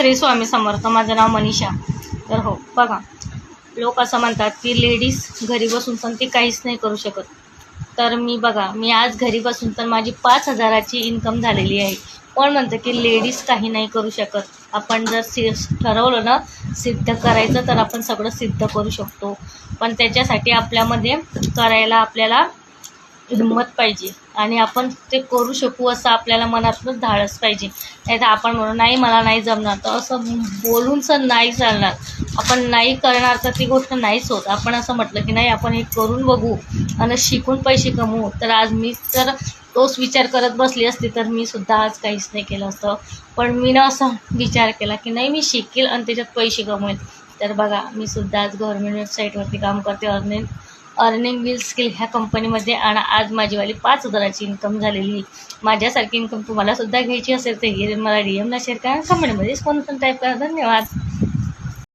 श्री स्वामी समर्थ. माझं नाव मनीषा. तर हो बघा. लोक असं म्हणतात की लेडीज घरी बसून पण ती काहीच नाही करू शकत. तर मी बघा मी आज घरी बसून तर माझी पाच हजाराची इन्कम झालेली आहे. कोण म्हणतं की लेडीज काही नाही करू शकत. आपण जर सि ठरवलं ना सिद्ध करायचं तर आपण सगळं सिद्ध करू शकतो. पण त्याच्यासाठी आपल्यामध्ये करायला आपल्याला हिंमत पाहिजे आणि आपण ते करू शकू असं आपल्याला मनातूनच धाडस पाहिजे. नाही तर आपण म्हणू नाही मला नाही जमणार. तर असं बोलून सर नाही चालणार. आपण नाही करणार तर ती गोष्ट नाहीच होत. आपण असं म्हटलं की नाही आपण हे करून बघू आणि शिकून पैसे कमवू. तर आज मी तर तोच विचार करत बसली असती तर मी सुद्धा आज काहीच नाही केलं असतं. पण मी ना असा विचार केला की नाही मी शिकेल आणि त्याच्यात पैसे कमवेल तर बघा मी सुद्धा आज गव्हर्मेंट वेबसाईटवरती काम करते. अर्निंग अर्निंग विल स्किल ह्या कंपनीमध्ये आणा आज माझीवाली पाच हजाराची इन्कम झालेली माझ्यासारखी इन्कम तुम्हाला सुद्धा घ्यायची असेल तर हे मला डी एमला शेअर करा. कमेंटमध्येच कोण पण टाईप करा. धन्यवाद.